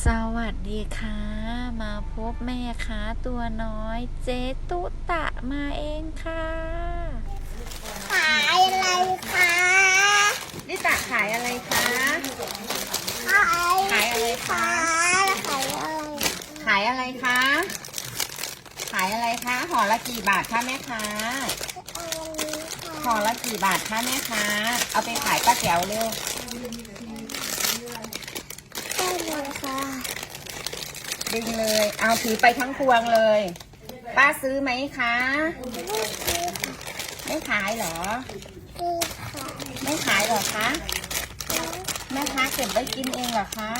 สวัสดีค่ะ มาพบแม่ค้าตัวน้อย เจ๊ตุตะมาเองค่ะ ขายอะไรคะลิตะขายอะไรคะ ขายขายอะไรคะขายอะไรขายอะไรคะ ขายอะไรคะห่อละกี่บาทคะแม่ค้าห่อละกี่บาทคะแม่ค้า เอาไปขายป้าแจ๋วเร็วได้ เลยค่ะดึงเลย เอาถือไปทั้งพวงเลย ป้าซื้อไหมคะ ไม่ขายเหรอคือขายไม่ขายเหรอคะแม่ค้าเก็บไว้กินเองเหรอคะ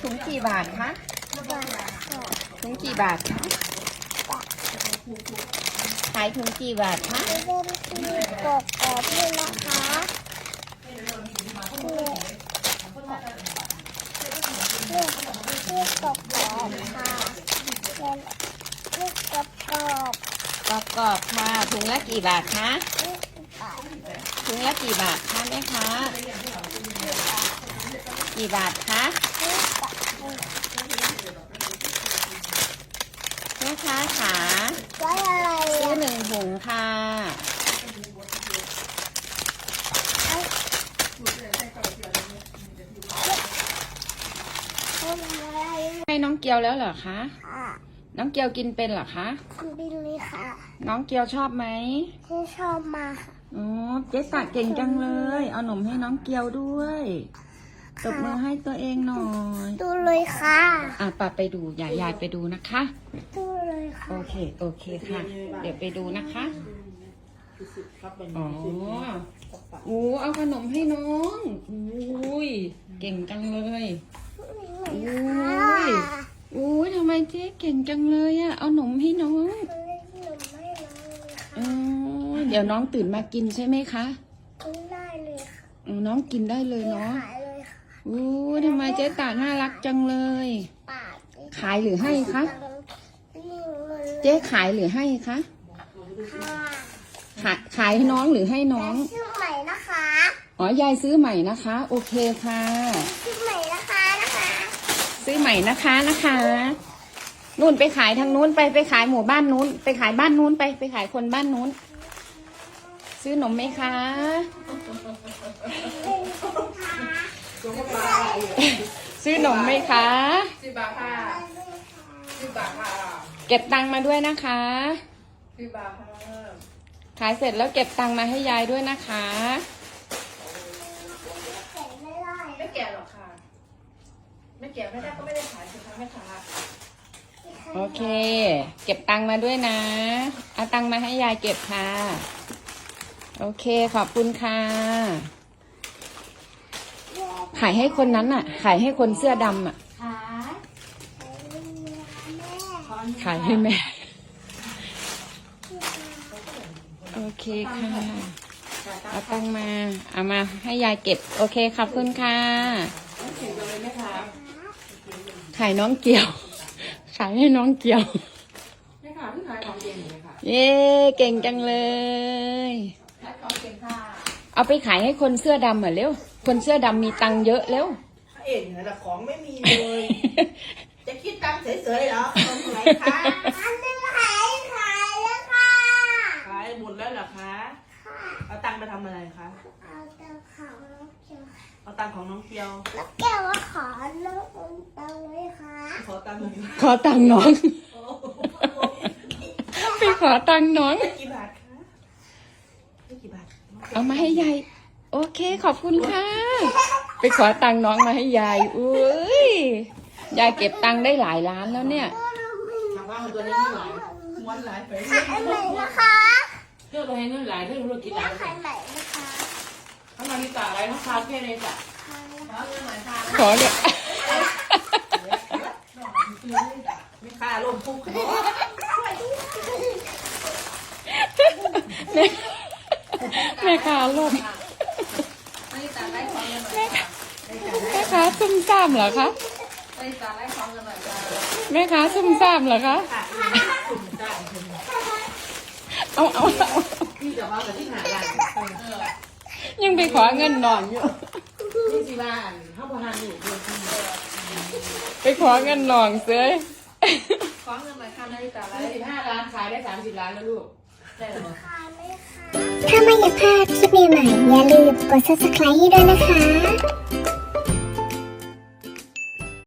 ถุงกี่บาทคะถุงกี่บาทคะ ขายถุงกี่บาทคะเริ่มที่กดกดนี่นะคะนี่นี่ที่กดกดค่ะเป็นนี่กดกดกรอบกรอบค่ะถุงละกี่บาทคะถุงละกี่บาทคะแม่ค้ากี่บาทคะ นี่กด แม่ค้าขา ไว้อะไร ซื้อ อะ หนึ่งถุง ค่ะทำอะไรให้น้องเกียวแล้วเหรอคะ ค่ะน้องเกียวกินเป็นเหรอคะ ทำบินเลยค่ะน้องเกียวชอบไหมที่ชอบมาค่ะอ๋อเจ๊ตัดเก่งจังเลย เอาหนมให้น้องเกียวด้วยตบมือให้ตัวเองหน่อย ดูเลยค่ะ อะปาไปดูยายยายไปดูนะคะ ดู เลยค่ะ โอเค โอเคค่ะ เดี๋ยวไปดูนะคะ อ๋อโอ้เอาขนมให้น้องอุ้ย เก่งจังเลยอุ้ยอุ้ยทำไมเจ๊เก่งจังเลยอะเอาหนมให้น้องอ๋อเดี๋ยวน้องตื่นมากินใช่ไหมคะกินได้เลยค่ะอืมน้องกินได้เลยเนาะขายเลยค่ะอู้ทำไมเจ๊ตาน่ารักจังเลยปากขายหรือให้คะนี่ เลยเจ๊ขายหรือให้คะค่ะขายขายให้น้องหรือให้น้อง ชื่อใหม่นะคะอ๋อยายซื้อใหม่นะคะ โอเคค่ะ ชื่อใหม่นะคะนะคะซื้อใหม่นะคะนะคะนู่นไปขายทางนู้นไปไปขายหมู่บ้านนู้น ไปขายบ้านนู้นไปไปขายคนบ้านนู้น ซื้อหนมไหมคะซื้อหนมไหมคะสิบบาทค่ะสิบบาทค่ะ เก็บตังค์มาด้วยนะคะสิบบาทค่ะขายเสร็จแล้วเก็บตังค์มาให้ยายด้วยนะคะเห็นไม่ได้ไม่แก่หรอกค่ะ ไม่แก่ไม่ได้ก็ไม่ได้ขายสิคะแม่ค้าโอเค เก็บตังค์มาด้วยนะ เอาตังค์มาให้ยายเก็บค่ะ โอเคขอบคุณค่ะ ขายให้คนนั้นอะ ขายให้คนเสื้อดำอะ ขายแม่ ขายให้แม่ โอเคค่ะเอาตังค์มา เอามาให้ยายเก็บ โอเคขอบคุณค่ะ ขายน้องเกียว ขายให้น้องเกียวแม่ค้าที่ขายของเย็นเลยค่ะเย้เก่งจังเลยขายของเย็นค่ะเอาไปขายให้คนเสื้อดำเหรอเร็ว คนเสื้อดำมีตังค์เยอะเร็วเอ็นแต่ของไม่มีเลย จะคิดตังค์เฉยๆเหรอตรงไหนคะอันนึงขายขายแล้วค่ะขายหมดแล้วเหรอคะเอาตังค์ไปทำอะไรคะ เอาแต่ของน้องเกียวเอาตังค์ของน้องเกียว น้องแก้วว่าขอเลิกตังค์เลยค่ะขอตังค์หน่อยขอตังค์น้องไปขอตังค์น้องกี่บาทคะได้กี่บาทเอามาให้ยาย โอเคขอบคุณค่ะ ไปขอตังค์น้องมาให้ยายอุ้ย ยายเก็บตังค์ได้หลายล้านแล้วเนี่ยถามว่าตัวนี้ไม่หลายม้วนหลายไปขายใหม่นะคะเรื่องอะไรเงินหลายเรื่องธุรกิจหลายขายใหม่นะคะทำนาฬิกาอะไรน้องคาเฟ่เลยจ้ะขายขอเงินหน่อยค่ะขอเนี่ยไม่ค่าลมพุ่งเขาแม่แม่ค้าลมนาฬิกาไล่ของเงินหน่อยค่ะแม่ค้าซุ่มซ่ามเหรอคะ นาฬิกาไล่ของเงินหน่อยค่ะแม่ค้าซุ่มซ่ามเหรอคะค่ะสุ่มได้เอาเอาเอาพี่จะว่ากับที่หาร้านเออยังไปขอเงินน้องอยู่ นี่สิบ้านเฮาบ่หันอยู่เพิ่นไปขอเงินน้องเซ้ยขอเงินหน่อยค่ะนาฬิกาอะไรซื้อสิบห้าล้านขายได้สามสิบล้านแล้วลูกได้เหรอ ถ้าไม่อยากพลาดคลิปใหม่ๆอย่าลืมกด subscribe ให้ด้วยนะคะ